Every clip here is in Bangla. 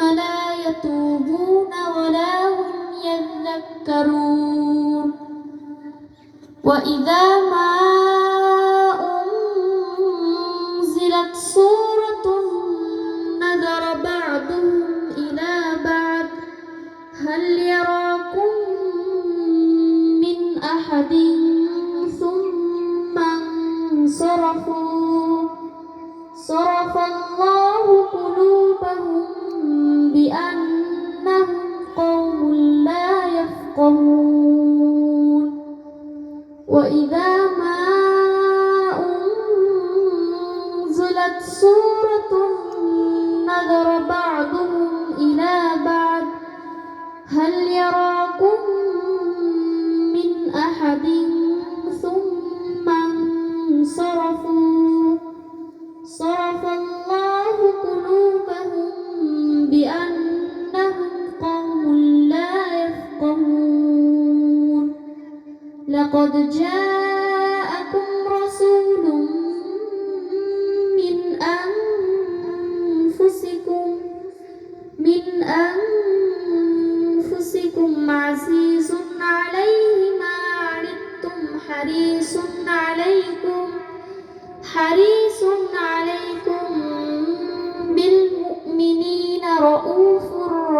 ثم لا يتوبون ولا هم يذكرون. وإذا ما أنزلت سورة نذر بعضهم إلى بعض. هل يراكم من أحد ثم انصرفوا؟ وإذا ما أنزلت سورة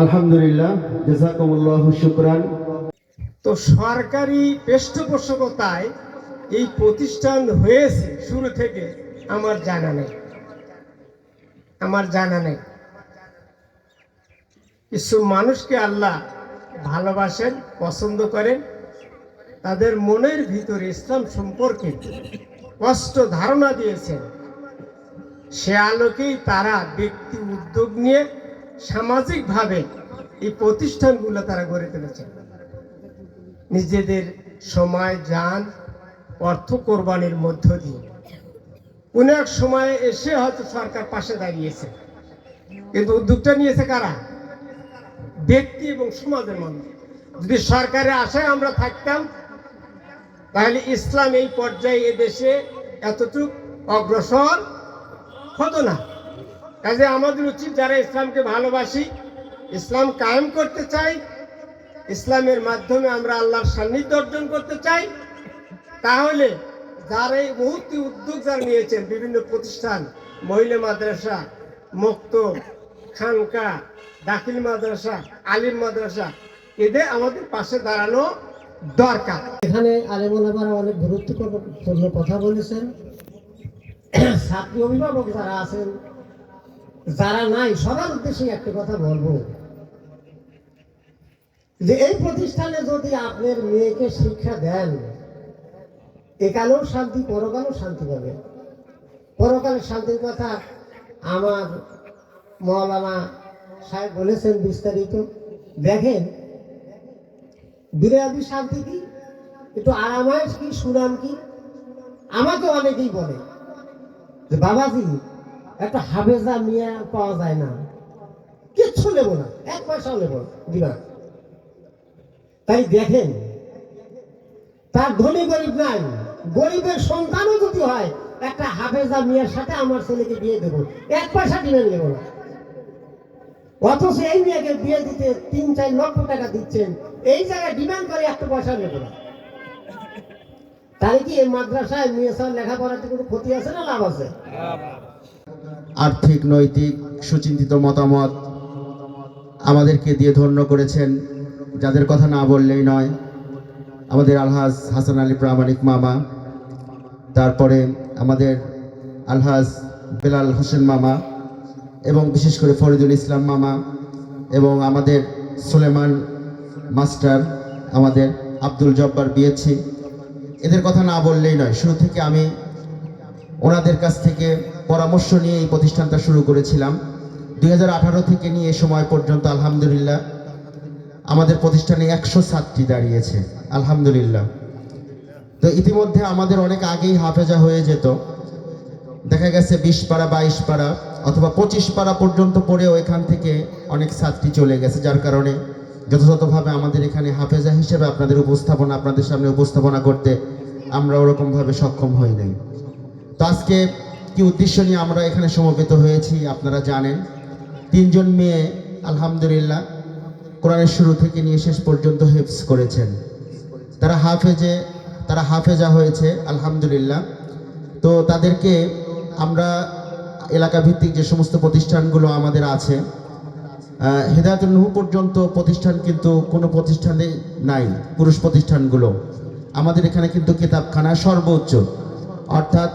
আলহামদুলিল্লাহ, জাজাকুমুল্লাহ শুকরান। তো সরকারি পৃষ্ঠপোষকতায় এই প্রতিষ্ঠান হয়েছে শুরু থেকে, আমার জানা নেই। আমার জানা নেই। কিছু মানুষকে আল্লাহ ভালোবাসেন, পছন্দ করেন, তাদের মনের ভিতরে ইসলাম সম্পর্কে স্পষ্ট ধারণা দিয়েছেন। সে আলোকেই তারা ব্যক্তি উদ্যোগ নিয়ে সামাজিকভাবে এই প্রতিষ্ঠানগুলো তারা গড়ে তুলেছে। নিজেদের সময় যান অর্থ কোরবানির মধ্য দিয়ে। কোনো এক সময়ে এসে হয়তো সরকার পাশে দাঁড়িয়েছে। কিন্তু উদ্যোগটা নিয়েছে কারা? ব্যক্তি এবং সমাজের মানুষ যদি সরকারের আশায় আমরা থাকতাম, তাহলে ইসলাম এই পর্যায়ে এদেশে এতটুক অগ্রসর হতো না। কাজে আমাদের উচিত যারা ইসলামকে ভালোবাসি, ইসলাম কায়েম করতে চাই, ইসলামের মাধ্যমে আমরা আল্লাহর সান্নিধ্য অর্জন করতে চাই, তাহলে যারা এই মুহূর্তে উদ্যোগ যারা নিয়েছেন, বিভিন্ন প্রতিষ্ঠান, মহিলা মাদ্রাসা, মুক্ত খানকা, দাখিল মাদ্রাসা, আলিম মাদ্রাসা, এদের আমাদের পাশে দাঁড়ানো দরকার। এখানে আলেমুলামারা অনেক গুরুত্বপূর্ণ কথা বলেছেন। ছাত্রী অভিভাবক যারা আছেন যারা নাই, সবার উদ্দেশ্যে একটা কথা বলব। যে এই প্রতিষ্ঠানে যদি আপনার মেয়েকে শিক্ষা দেন, একালেও শান্তি, পরকালেও শান্তি পাবে। পরকালের শান্তির কথা আমার মৌলানা সাহেব বলেছেন বিস্তারিত। দেখেন দুনিয়াবি শান্তি কি? একটু আরামায়েশ কি, সুনাম কি? আমাকে অনেকেই বলে যে, বাবাজি একটা হাবেজা মিয়া পাওয়া যায় না। কিচ্ছু নেব না, এক পয়সাও নেব দিবা। তাই দেখেন, তার ধনী গরিব নাই, গরিবের সন্তানও যদি হয়, একটা হাফেজা মিয়ার সাথে আমার ছেলেকে বিয়ে দেবো, এক পয়সা কিনে নেব না। অথচ এই মেয়েকে বিয়ে দিতে তিন, চার লক্ষ টাকা দিচ্ছেন, এই জায়গায় ডিমান্ড করে একটা পয়সা নেব না। তাহলে কি এই মাদ্রাসায় মেয়ে সব লেখাপড়াতে কোনো ক্ষতি আছে না লাভ আছে? আর্থিক, নৈতিক, সুচিন্তিত মতামত আমাদেরকে দিয়ে ধন্য করেছেন। যাদের কথা না বললেই নয়, আমাদের আলহাজ হাসান আলী প্রামাণিক মামা, তারপরে আমাদের আলহাজ বেলাল হোসেন মামা এবং বিশেষ করে ফরিদুল ইসলাম মামা এবং আমাদের সুলেমান মাস্টার, আমাদের আব্দুল জব্বার বিয়েছি এদের কথা না বললেই নয়, শুরু থেকে আমি ওনাদের কাছ থেকে পরামর্শ নিয়ে এই প্রতিষ্ঠানটা শুরু করেছিলাম। দুই হাজার আঠারো থেকে নিয়ে এ সময় পর্যন্ত আলহামদুলিল্লাহ আমাদের প্রতিষ্ঠানে একশো ছাত্রী দাঁড়িয়েছে। আলহামদুলিল্লাহ। তো ইতিমধ্যে আমাদের অনেক আগেই হাফেজা হয়ে যেত। দেখা গেছে বিশ পাড়া, বাইশ পাড়া অথবা পঁচিশ পাড়া পর্যন্ত পড়েও এখান থেকে অনেক ছাত্রী চলে গেছে, যার কারণে যথাযথভাবে আমাদের এখানে হাফেজা হিসেবে আপনাদের উপস্থাপনা, আপনাদের সামনে উপস্থাপনা করতে আমরা ওরকমভাবে সক্ষম হই নাই। তো আজকে কি উদ্দেশ্য নিয়ে আমরা এখানে সমবেত হয়েছি আপনারা জানেন। তিনজন মেয়ে, আলহামদুলিল্লাহ, কোরআনের শুরু থেকে নিয়ে শেষ পর্যন্ত হেফস করেছেন। তারা হাফেজে, তারা হাফেজা হয়েছে, আলহামদুলিল্লাহ। তো তাদেরকে আমরা এলাকা ভিত্তিক যে সমস্ত প্রতিষ্ঠানগুলো আমাদের আছে হেদায়তুল নুহু পর্যন্ত প্রতিষ্ঠান কিন্তু কোনো প্রতিষ্ঠানে নাই, পুরুষ প্রতিষ্ঠানগুলো। আমাদের এখানে কিন্তু কিতাবখানা সর্বোচ্চ। অর্থাৎ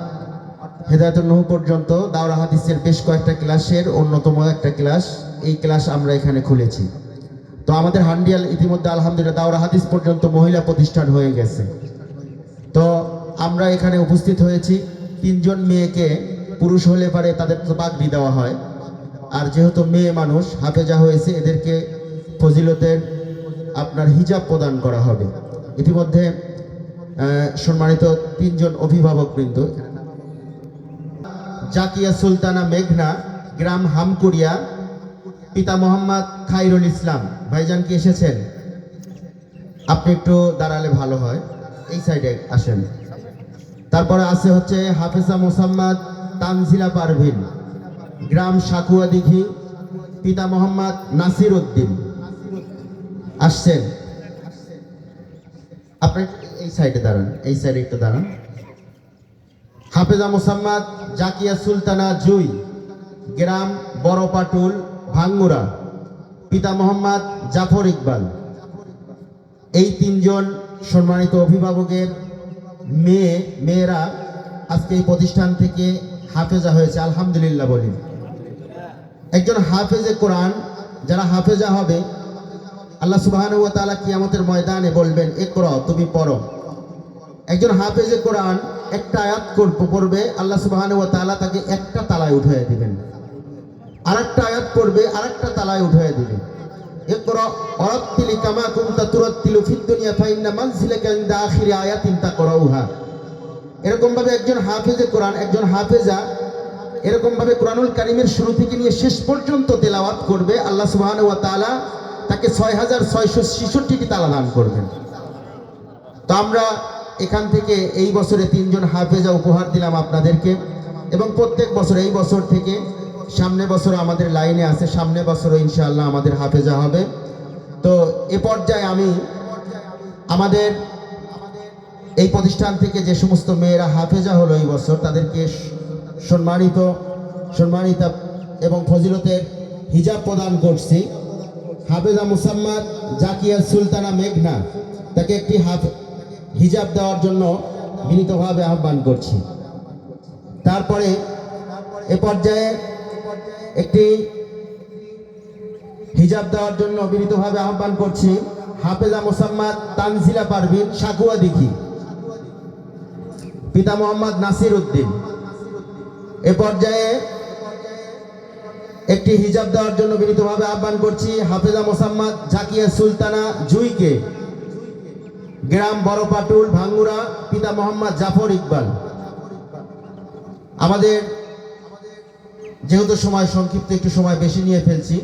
হেদায়তুল নুহু পর্যন্ত দাওরা হাদিসের বেশ কয়েকটা ক্লাসের অন্যতম একটা ক্লাস। এই ক্লাস আমরা এখানে খুলেছি। তো আমাদের হান্ডিয়াল ইতিমধ্যে আলহামদুলিল্লাহ দাওরা হাদিস পর্যন্ত মহিলা প্রতিষ্ঠান হয়ে গেছে। তো আমরা এখানে উপস্থিত হয়েছি। তিনজন মেয়েকে পুরুষ হলে পারে তাদের তো বাগড়ি দেওয়া হয়। আর যেহেতু মেয়ে মানুষ, হাফেজা হয়েছে, এদেরকে ফজিলতের আপনার হিজাব প্রদান করা হবে। ইতিমধ্যে সম্মানিত তিনজন অভিভাবক অভিভাবকবৃন্দ জাকিয়া সুলতানা মেঘনা, গ্রাম হামকুড়িয়া, পিতা মোহাম্মদ খাইরুল ইসলাম। ভাইজান কি এসেছেন? আপনি একটু দাঁড়ালে ভালো হয়। এই সাইডে আসেন। তারপরে আছে হচ্ছে হাফেজা মোসাম্মদ তানজিলা পারভিন, গ্রাম সাকুয়া দিঘি, পিতা মোহাম্মদ নাসির উদ্দিন। আসছেন। আপনি এই সাইডে দাঁড়ান, এই সাইডে একটু দাঁড়ান। হাফেজা মোসাম্মদ, জাকিয়া সুলতানা জুই, গ্রাম বড়পাটুল, ভাঙ্গুরা। পিতা মোহাম্মদ জাফর ইকবাল। এই তিনজন সম্মানিত অভিভাবকের মেয়ে, মেয়েরা আজকে এই প্রতিষ্ঠান থেকে হাফেজা হয়েছে, আলহামদুলিল্লাহ বলি। একজন হাফেজে কোরআন, যারা হাফেজা হবে, আল্লাহ সুবাহানু ওয়া তাআলা কিয়ামতের ময়দানে বলবেন এ করো তুমি পড়ো। একজন হাফেজে কোরআন একটা আয়াত পড়বে, আল্লাহ সুবাহানু ওয়া তাআলা তাকে একটা তালায় উঠিয়ে দিবেন। আর একটা আয়াত পড়বে, আরেকটা তালায় উঠিয়ে দিবেন। তাকরাউহা। একজন হাফেজে একজন হাফেজা এরকম ভাবে কোরআনুল শুরু থেকে নিয়ে শেষ পর্যন্ত তেলাওয়াত করবে, আল্লাহ তাকে ছয় হাজার ছয়শো তালা দান করবেন। তো আমরা এখান থেকে এই বছরে তিনজন হাফেজা উপহার দিলাম আপনাদেরকে। এবং প্রত্যেক বছর এই বছর থেকে সামনে বছর আমাদের লাইনে আছে, সামনে বছরও ইনশাআল্লাহ আমাদের হাফেজা হবে। তো এ পর্যায়ে আমি আমাদের এই প্রতিষ্ঠান থেকে যে সমস্ত মেয়েরা হাফেজা হলো এই বছর, তাদেরকে সম্মানিত সম্মানিত এবং ফজিলতের হিজাব প্রদান করছি। হাফেজা মুসাম্মাদ জাকিয়া সুলতানা মেঘনা, তাকে একটি হাফ হিজাব দেওয়ার জন্য বিনীতভাবে আহ্বান করছি। তারপরে এ পর্যায়ে একটি হিজাব দেওয়ার জন্য বিনীতভাবে আহ্বান করছি হাফেজা মোসাম্মদ তানজিলা পারভিন সাকুয়া দিঘি, পিতা মোহাম্মদ নাসির উদ্দিন। এ পর্যায়ে একটি হিজাব দেওয়ার জন্য বিনীতভাবে আহ্বান করছি হাফেজা মোসাম্মদ জাকিয়া সুলতানা জুইকে। গ্রাম বড় পাটুল ভাঙ্গুরা, পিতা মোহাম্মদ জাফর ইকবাল। আমাদের যেহেতু সময় সংক্ষিপ্ত, একটু সময় বেশি নিয়ে ফেলছি।